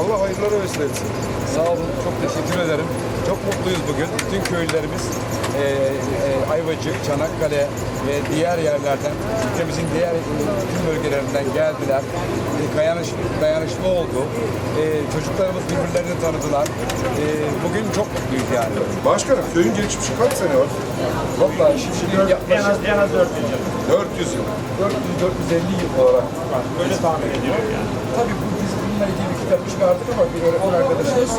Allah hayırlara vesile etsin. Sağ olun. Çok teşekkür ederim. Çok mutluyuz bugün. Bütün köylülerimiz e, e, Ayvacı, Çanakkale ve diğer yerlerden, ülkemizin diğer e, bütün bölgelerinden geldiler. E, dayanışma, dayanışma oldu. E, çocuklarımız birbirlerini tanıdılar. E, bugün çok mutluyuz yani. Başkanım, köyün geçmişi kaç sene var? Valla şimdi En yaklaşık az, en az 400 yıl 400 yıl. 400-450 yıl olarak. Böyle tahmin ediyorum yani. Tabii bu, bununla ilgili bir kitap çıkardık ama bir öğretmen arkadaşımız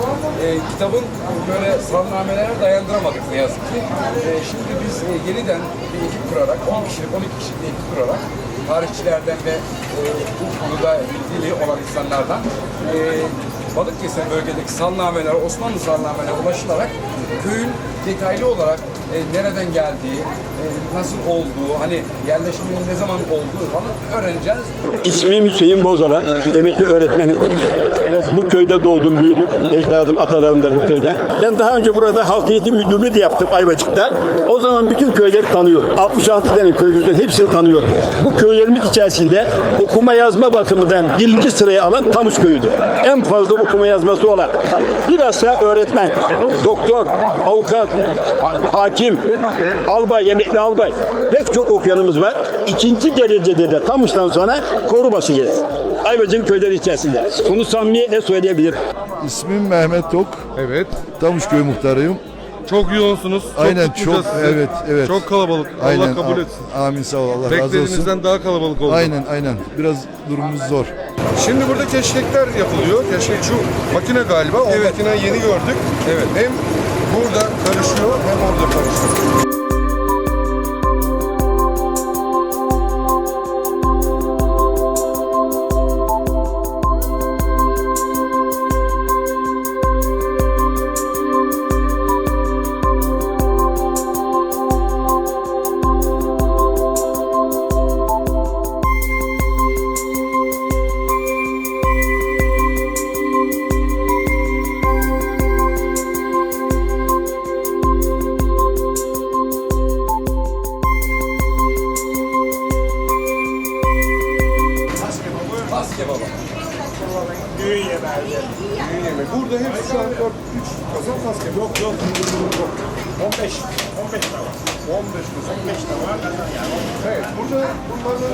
e, kitabın böyle salnamelere dayandıramadık ne yazık ki. E, şimdi biz e, yeniden bir ekip kurarak, 10 kişilik, 12 kişilik bir ekip kurarak tarihçilerden ve e, bu konuda ilgili olan insanlardan e, Balıkesir bölgedeki salnameler, Osmanlı salnamelerine ulaşılarak köyün detaylı olarak e, nereden geldiği, e, nasıl olduğu, hani yerleşmenin ne zaman olduğu falan öğreneceğiz. İsmim Hüseyin Bozala, emekli öğretmenim. Bu köyde doğdum, büyüdüm. Ecdadım, atalarım da bu köyde. Ben daha önce burada halk eğitim müdürlüğü de yaptım Ayvacık'ta. O zaman bütün köyleri tanıyorum. 66 tane köyümüzden hepsini tanıyorum. Bu köylerimiz içerisinde okuma yazma bakımından birinci sıraya alan Tamus köyüdür. En fazla okuma yazması olan. Bilhassa öğretmen, doktor, avukat, hakim, albay, emekli albay. Pek çok okuyanımız var. İkinci derecede de Tamus'tan sonra koruması gelir. Ayvacık köyleri içerisinde. Bunu samimiyetle söyleyebilirim. İsmim Mehmet Tok. Evet. Tamuşköy muhtarıyım. Çok yoğunsunuz. Çok Aynen çok sizi. evet evet. Çok kalabalık. Aynen. Allah kabul etsin. Amin sağ ol Allah razı olsun. Beklediğinizden daha kalabalık oldu. Aynen aynen. Biraz durumumuz zor. Şimdi burada keşkekler yapılıyor. Keşkek şu makine galiba. O Evet. makineyi yeni gördük. Evet. Hem burada karışıyor hem orada karışıyor. Maske baba. Düğün yemeği. Düğün yemeği. Burada hepsi şu an 4 3 kazan maske. Yok yok. yok. 15. 15 de var. 15 kazan. 15 de var. Yani Evet. Burada bunları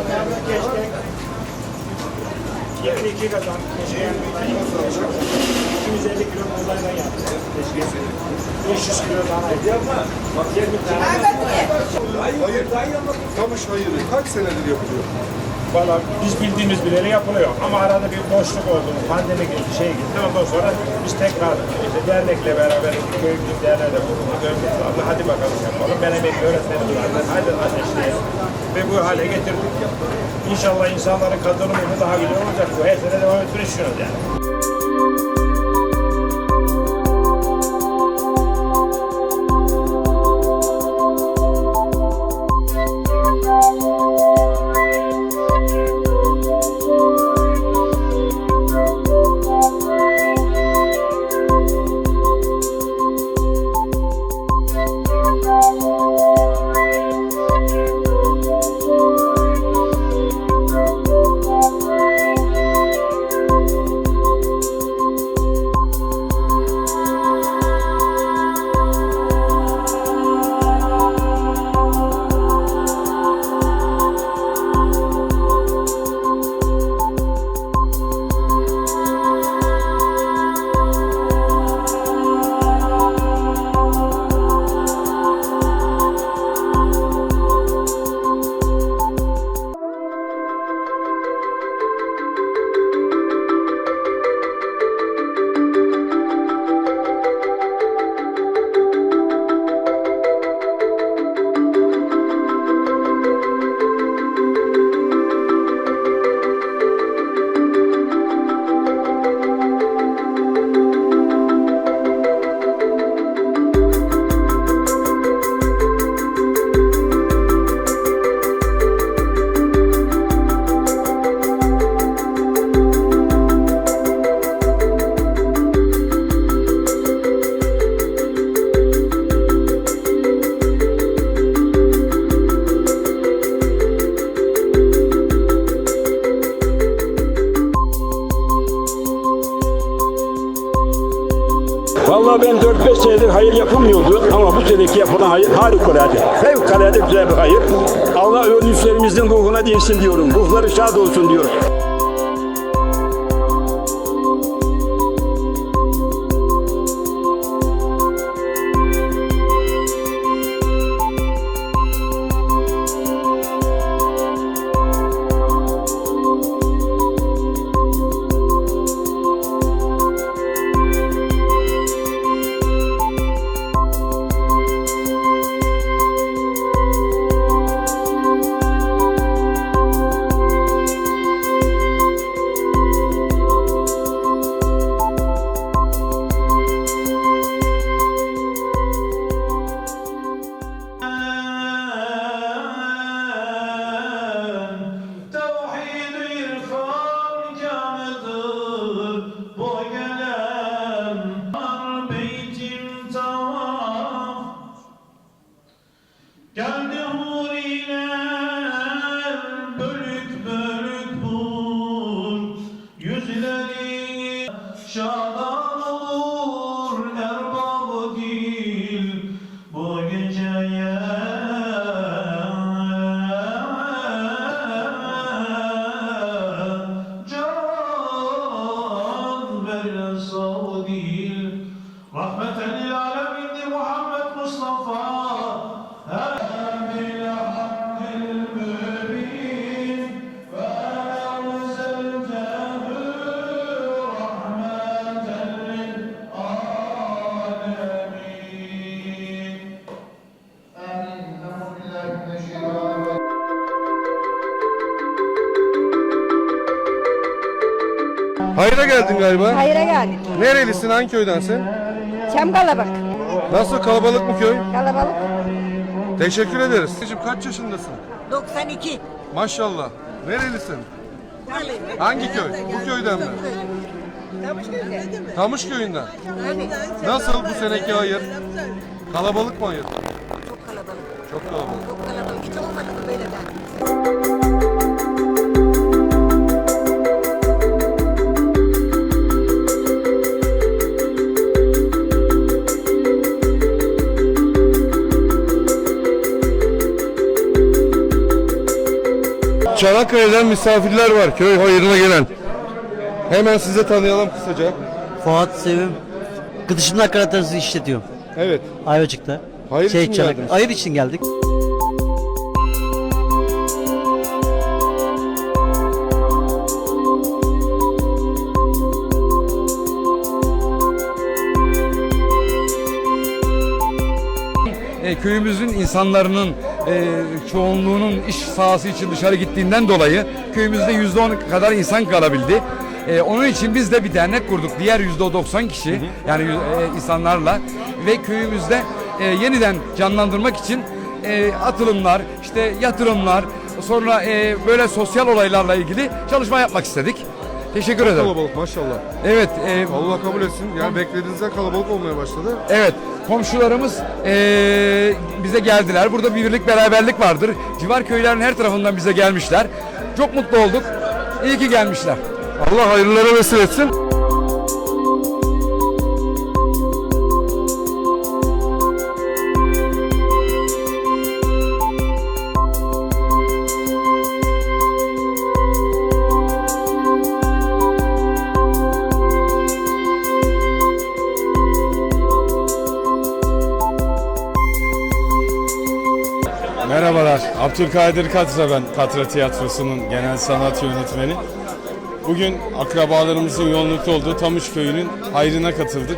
keşke 22 kazan. Keşke 250 kilo buğdaydan. Keşke 500 kilo dana yaptık. 20 tane. hayır. Kamış hayırı kaç senedir yapılıyor? Valla biz bildiğimiz bileli yapılıyor. Ama arada bir boşluk oldu. Pandemi girdi, şey gitti. Ondan sonra biz tekrar işte dernekle beraber köyümüzün derneğiyle bulundu. Gördük. Abla hadi bakalım yapalım. Ben emekli öğretmenim zaten. Hadi ateşleyelim. Ve bu hale getirdik. İnşallah insanların katılımı daha güzel olacak. Bu her sene devam etmeyi düşünüyoruz yani. Vallahi ben 4-5 senedir hayır yapılmıyordu ama bu seneki yapılan hayır harikulade. Fevkalade güzel bir hayır. Allah öldüklerimizin ruhuna değsin diyorum. Ruhları şad olsun diyorum. Rahmeten lil alemindir Muhammed Mustafa. Hayır'a geldin galiba. Hayır'a geldik. Nerelisin? Hangi köydensin? Çam kalabalık. Nasıl kalabalık mı köy? Kalabalık. Teşekkür ederiz. Kaç yaşındasın? 92. Maşallah. Nerelisin? Hangi köy? Bu köyden mi? Tamış köyünden. Nasıl bu seneki hayır? Kalabalık mı hayır? Çok kalabalık. Çok kalabalık. Çok kalabalık. Hiç olmadı mı böyle de? Çanakkale'den misafirler var köy hayırına gelen. Hemen size tanıyalım kısaca. Fuat Sevim. Gıdışımın akaratlarınızı işletiyorum. Evet. Ayvacık'ta. Hayır için Çanakkale. geldiniz. Hayır için geldik. e, köyümüzün insanların e, çoğunluğunun iş sahası için dışarı gittiğinden dolayı köyümüzde yüzde on kadar insan kalabildi. E, onun için biz de bir dernek kurduk. Diğer yüzde 90 kişi yani yüz- e, insanlarla ve köyümüzde e, yeniden canlandırmak için e, atılımlar, işte yatırımlar, sonra e, böyle sosyal olaylarla ilgili çalışma yapmak istedik. Teşekkür ederim. Kalabalık maşallah. Evet, e, Allah kabul etsin. Yani beklediğinizden kalabalık olmaya başladı. Evet, komşularımız eee, bize geldiler. Burada bir birlik beraberlik vardır. Civar köylerin her tarafından bize gelmişler. Çok mutlu olduk. İyi ki gelmişler. Allah hayırlara vesile etsin. Abdülkadir Katra ben, Katra Tiyatrosu'nun genel sanat yönetmeni. Bugün akrabalarımızın yoğunlukta olduğu Tamış Köyü'nün hayrına katıldık.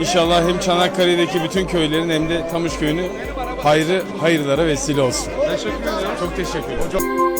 İnşallah hem Çanakkale'deki bütün köylerin hem de Tamış Köyü'nün hayrı hayırlara vesile olsun. Teşekkür ederim. Çok teşekkür ederim.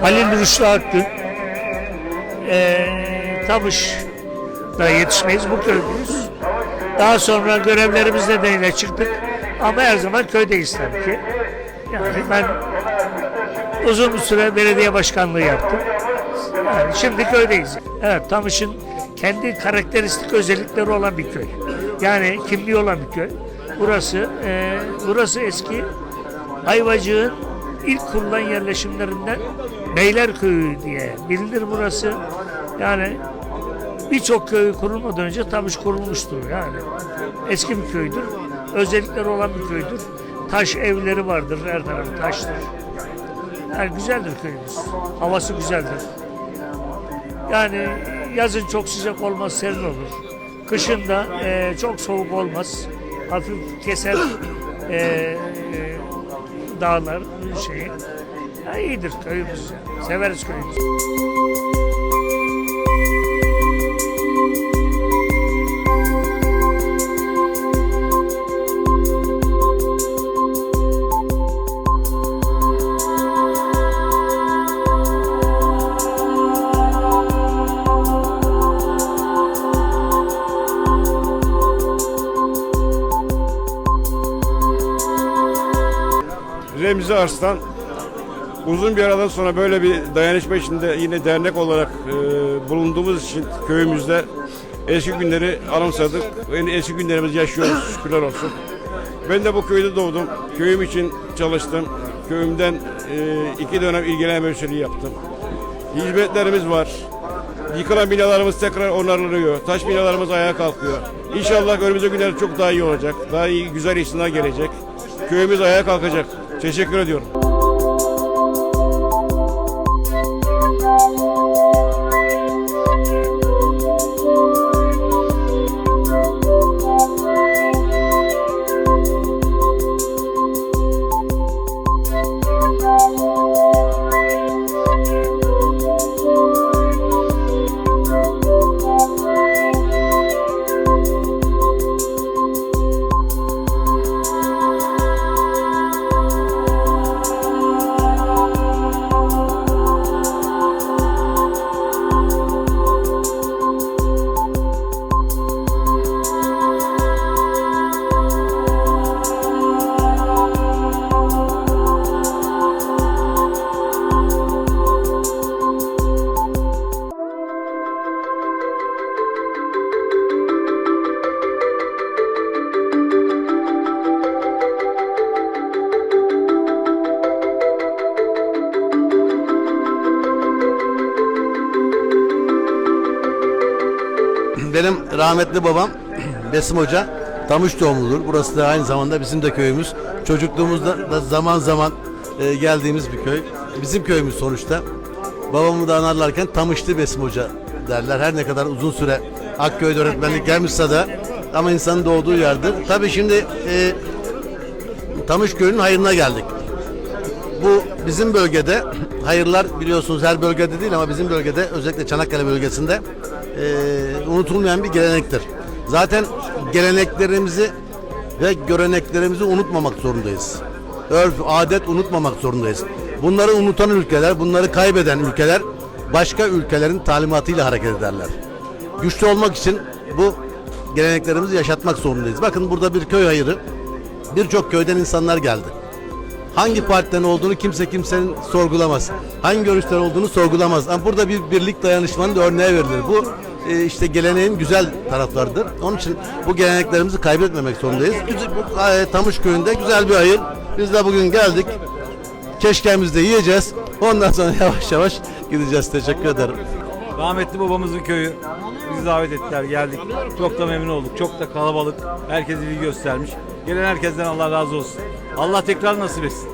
Halil Rüştü Akgün. Ee, Tamış'ta yetişmeyiz, bu köylüyüz. Daha sonra görevlerimizle de çıktık. Ama her zaman köydeyiz tabii ki. Yani ben uzun bir süre belediye başkanlığı yaptım. Yani şimdi köydeyiz. Evet, Tamış'ın kendi karakteristik özellikleri olan bir köy. Yani kimliği olan bir köy. Burası, e, burası eski Ayvacık'ın ilk kurulan yerleşimlerinden Beylerköyü diye bilinir burası. Yani birçok köy kurulmadan önce Tamış kurulmuştur yani. Eski bir köydür. Özellikleri olan bir köydür. Taş evleri vardır, her tarafı taştır. Yani güzeldir köyümüz. Havası güzeldir. Yani yazın çok sıcak olmaz, serin olur. Kışın da e, çok soğuk olmaz. Hafif keser e, e, dağlar şeyi. Ya iyidir köyümüz. Severiz köyümüzü. Remzi Arslan uzun bir aradan sonra böyle bir dayanışma içinde yine dernek olarak e, bulunduğumuz için köyümüzde eski günleri anımsadık. Yani eski günlerimizi yaşıyoruz şükürler olsun. Ben de bu köyde doğdum. Köyüm için çalıştım. Köyümden e, iki dönem ilgilenme üyeliği yaptım. Hizmetlerimiz var. Yıkılan binalarımız tekrar onarılıyor. Taş binalarımız ayağa kalkıyor. İnşallah önümüzdeki günler çok daha iyi olacak. Daha iyi, güzel insanlar gelecek. Köyümüz ayağa kalkacak. Teşekkür ediyorum. Rahmetli babam Besim Hoca Tamış doğumludur. Burası da aynı zamanda bizim de köyümüz. Çocukluğumuzda da zaman zaman e, geldiğimiz bir köy. Bizim köyümüz sonuçta. Babamı da anarlarken Tamışlı Besim Hoca derler. Her ne kadar uzun süre Akköy'de öğretmenlik gelmişse de ama insanın doğduğu yerdir. Tabii şimdi e, Tamış Köyü'nün hayırına geldik. Bu bizim bölgede hayırlar biliyorsunuz her bölgede değil ama bizim bölgede özellikle Çanakkale bölgesinde eee, unutulmayan bir gelenektir. Zaten geleneklerimizi ve göreneklerimizi unutmamak zorundayız. Örf, adet unutmamak zorundayız. Bunları unutan ülkeler, bunları kaybeden ülkeler başka ülkelerin talimatıyla hareket ederler. Güçlü olmak için bu geleneklerimizi yaşatmak zorundayız. Bakın burada bir köy hayırı. Birçok köyden insanlar geldi. Hangi partiden olduğunu kimse kimsenin sorgulamaz. Hangi görüşten olduğunu sorgulamaz. Ama burada bir birlik dayanışmanın da örneği verilir. Bu e, işte geleneğin güzel taraflarıdır. Onun için bu geleneklerimizi kaybetmemek zorundayız. Bu, e, Tamış köyünde güzel bir hayır. Biz de bugün geldik. Keşkemizi de yiyeceğiz. Ondan sonra yavaş yavaş gideceğiz. Teşekkür ederim. Rahmetli babamızın köyü. Bizi davet ettiler geldik. Çok da memnun olduk. Çok da kalabalık. Herkes ilgi göstermiş. Gelen herkesten Allah razı olsun. Allah tekrar nasip etsin.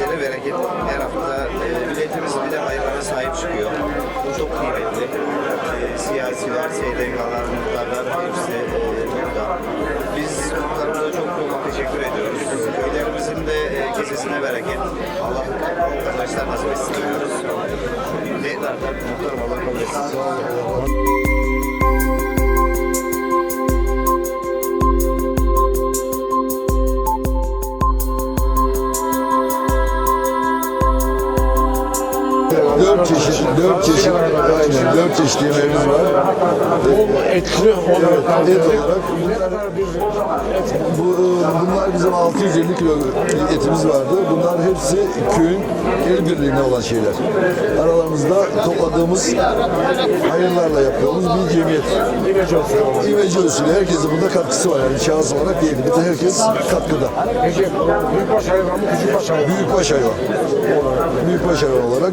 İşleri bereket. Her hafta e, milletimiz bir de hayırlara sahip çıkıyor. Bu çok kıymetli. Ee, siyasiler, SDK'lar, muhtarlar hepsi e, burada. Biz muhtarımıza çok çok teşekkür ediyoruz. Köylerimizin de e, kesesine bereket. Allah arkadaşlar nasip etsin diyoruz. Tekrar muhtarım Allah kabul etsin. Dört çeşit, aynen dört çeşit yemeğimiz var. Etli olarak Evet, et olarak. Bu, bunlar bizim 650 kilo etimiz vardı. Bunlar hepsi köyün el birliğine olan şeyler. Aralarımızda topladığımız hayırlarla yaptığımız bir cemiyet. İmece usulü. Herkesin bunda katkısı var. Yani şahıs olarak. Bütün herkes katkıda. büyükbaş hayvan mı küçükbaş hayvan? Büyükbaş hayvan. Büyükbaş hayvan olarak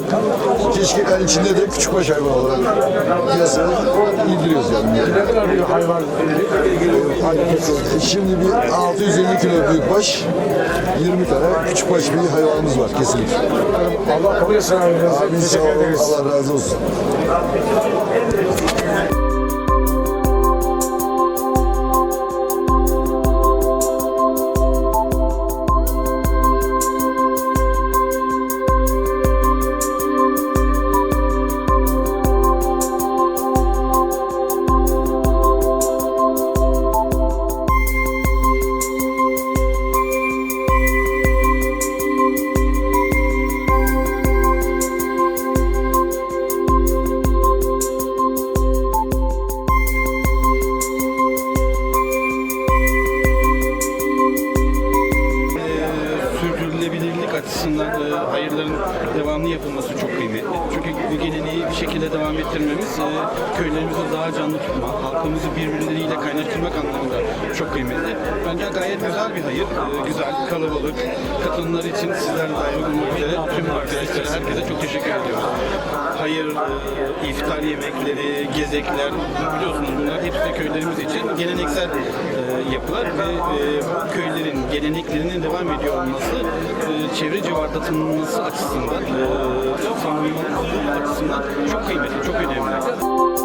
keşkeklerin içinde de küçükbaş hayvan olarak piyasaya indiriyoruz yani. Ne kadar bir hayvan Şimdi bir 650 kilo büyükbaş, 20 tane küçükbaş bir hayvanımız var kesinlikle. Allah kabul etsin abimizi. Amin sağ olun. Allah razı olsun. İftar yemekleri, gezekler, biliyorsunuz bunlar hepsi köylerimiz için geleneksel e, yapılar ve e, bu köylerin geleneklerinin devam ediyor olması e, çevre civarda tanınması açısından, e, tanınması açısından çok kıymetli, çok önemli.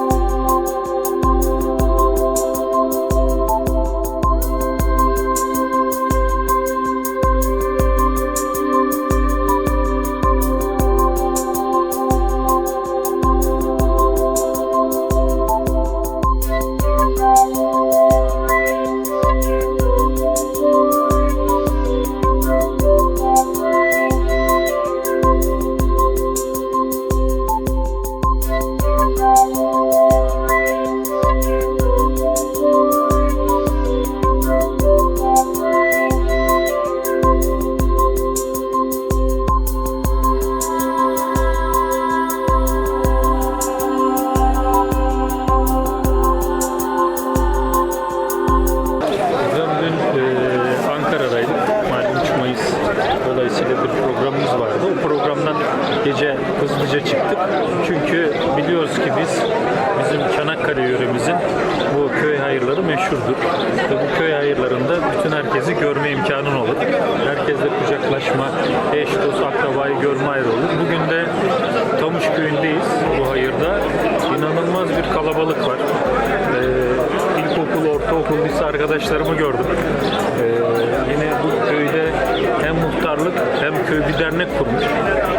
Bir dernek kurmuş.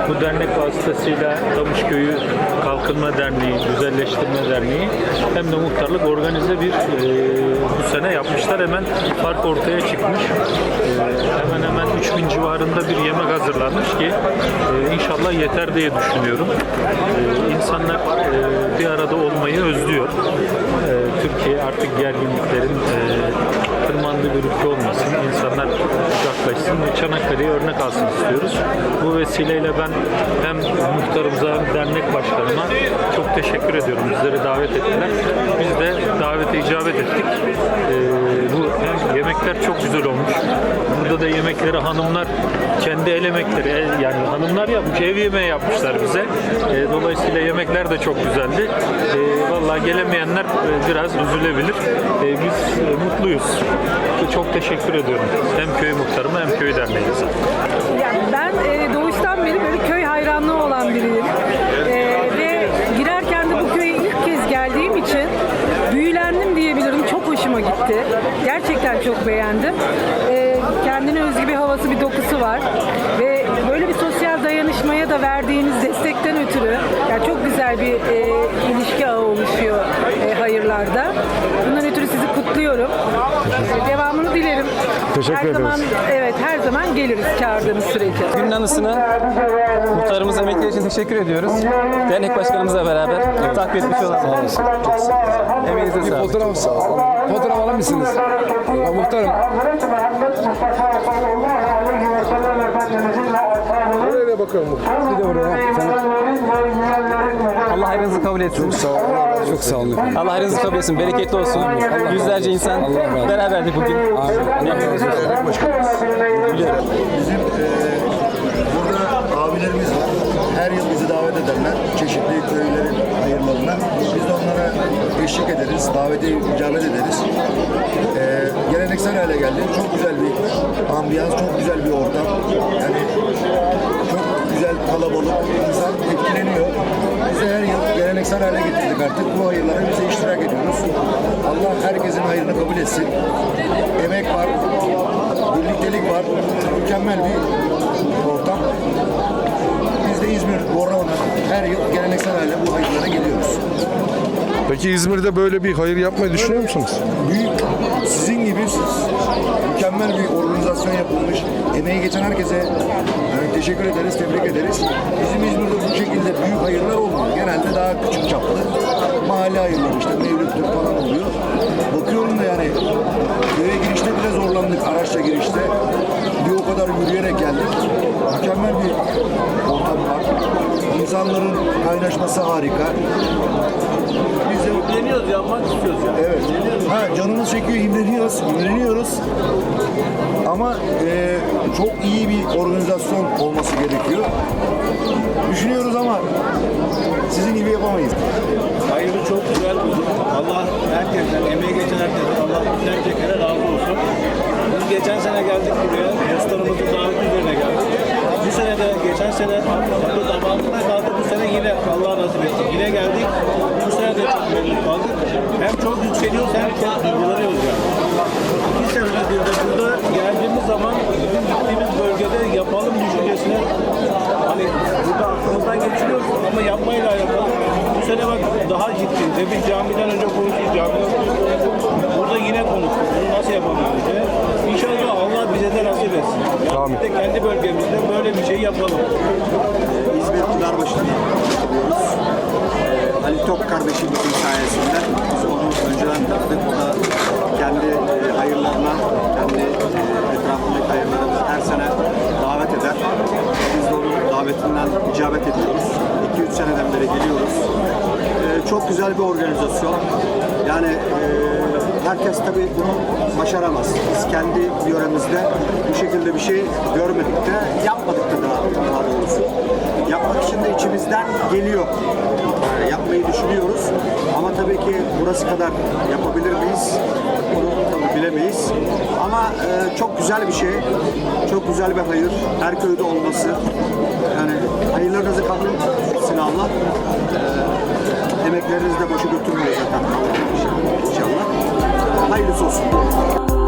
Bu dernek vasıtasıyla Tamış Köyü Kalkınma Derneği, Güzelleştirme Derneği hem de muhtarlık organize bir e, bu sene yapmışlar. Hemen fark ortaya çıkmış. E, hemen hemen 3000 civarında bir yemek hazırlanmış ki e, inşallah yeter diye düşünüyorum. E, insanlar e, bir arada olmayı özlüyor. E, Türkiye artık gerginliklerin e, tırmandığı bir ülke olmasın. İnsanlar kucaklaşsın ve Çanakkale'ye örnek alsın istiyoruz. Bu vesileyle ben hem muhtarımıza hem dernek başkanıma çok teşekkür ediyorum. Bizleri davet ettiler. Biz de davete icabet ettik. E, bu yemekler çok güzel olmuş. Burada da yemekleri hanımlar kendi el emekleri el- yani hanımlar yapmış ev yemeği yapmışlar bize. E, dolayısıyla yemekler de çok güzeldi. E, vallahi gelemeyenler e, biraz üzülebilir. E, biz e, mutluyuz. Çok teşekkür ediyorum. Hem köy muhtarıma hem köy derneğimize. Yani ben e, doğuştan beri böyle köy hayranlığı olan biriyim. Gerçekten çok beğendim. E, kendine özgü bir havası, bir dokusu var. Ve böyle bir sosyal dayanışmaya da verdiğiniz destekten ötürü yani çok güzel bir e, ilişki ağı oluşuyor e, hayırlarda. Bundan ötürü sizi kutluyorum. E, devamını dilerim. Teşekkür her ederiz. zaman evet her zaman geliriz çağırdığınız sürece. Günün anısını muhtarımız emekleri için teşekkür ediyoruz. Dernek başkanımızla beraber takip etmiş olalım. Emeğinize Bir sağlık. fotoğraf fotoğraf alır mısınız? Ya, muhtarım. Oraya bakalım. Bir de oraya. Allah hayrınızı kabul etsin. Çok sağ olun. Çok sağ olun. Allah hayrınızı kabul etsin. Bereketli olsun. Yüzlerce insan beraberdi bugün. Bizim e, burada abilerimiz var. Her yıl bizi davet ederler. Çeşitli köylerin hayırlarına. Biz de onlara eşlik ederiz. Davete icabet ederiz. E, geleneksel hale geldi. Çok güzel bir ambiyans, çok güzel bir ortam. Yani kalabalık. İnsan etkileniyor. Biz de her yıl geleneksel hale getirdik artık. Bu hayırlara biz de iştirak ediyoruz. Allah herkesin hayrını kabul etsin. Emek var, birliktelik var. Mükemmel bir ortam. Biz de İzmir Bornova'na her yıl geleneksel hale bu hayırlara geliyoruz. Peki İzmir'de böyle bir hayır yapmayı düşünüyor musunuz? Büyük, sizin gibi mükemmel bir organizasyon yapılmış. Emeği geçen herkese yani teşekkür ederiz, tebrik ederiz. Bizim İzmir'de bu şekilde büyük hayırlar olmuyor. Genelde daha küçük çaplı. Mahalle hayırları işte mevlüttür falan oluyor. Bakıyorum da yani köye girişte bile zorlandık araçla girişte. Bir o kadar yürüyerek geldik. Mükemmel bir ortam var. İnsanların kaynaşması harika. Biz de yapmak istiyoruz ya. Evet. Ha canımız çekiyor, imreniyoruz, imreniyoruz. Ama e, çok iyi bir organizasyon olması gerekiyor. Düşünüyoruz ama sizin gibi yapamayız. Hayırlı çok güzel bulduk. Allah herkesten, emeği geçen herkesten Allah binlerce kere razı olsun. Biz geçen sene geldik buraya. Dostlarımızın daveti üzerine geldik. Sene de geçen sene bu zamanında kaldı. Bu sene yine Allah nasip etti. Yine geldik. Bu sene de çok memnun kaldık. Hem çok yükseliyoruz hem çok duygulanıyoruz yani. İki senedir de burada geldiğimiz zaman bizim gittiğimiz bölgede yapalım düşüncesine hani burada aklımızdan geçiriyoruz ama yapmayla yapalım. Bu sene bak daha ciddi. Demin camiden önce konuştuk. Camiden önce Burada yine konuştuk. Bunu nasıl yapabiliriz diye. İnşallah Allah bize de nasip etsin. Yani biz de kendi bölgemizde böyle bir şey yapalım. İzmir Pınarbaşı'nı yapıyoruz. Ali Top kardeşimizin sayesinde biz onu önceden tanıdık. O da kendi e, hayırlarına, kendi e, etrafındaki hayırlara bizi her sene davet eder. Biz de onun davetinden icabet ediyoruz. 2-3 seneden beri geliyoruz. Ee, çok güzel bir organizasyon. Yani e, herkes tabii bunu başaramaz. Biz kendi yöremizde bu şekilde bir şey görmedik de yapmadık da daha, daha doğrusu. Yapmak için de içimizden geliyor. Ee, yapmayı düşünüyoruz. Ama tabii ki burası kadar yapabilir miyiz? Bunu tabii bilemeyiz. Ama e, çok güzel bir şey. Çok güzel bir hayır. Her köyde olması. Yani hayırlarınızı kabul etsin Allah. Ee, emekleriniz de boşa götürmüyor zaten. Hayırlısı olsun.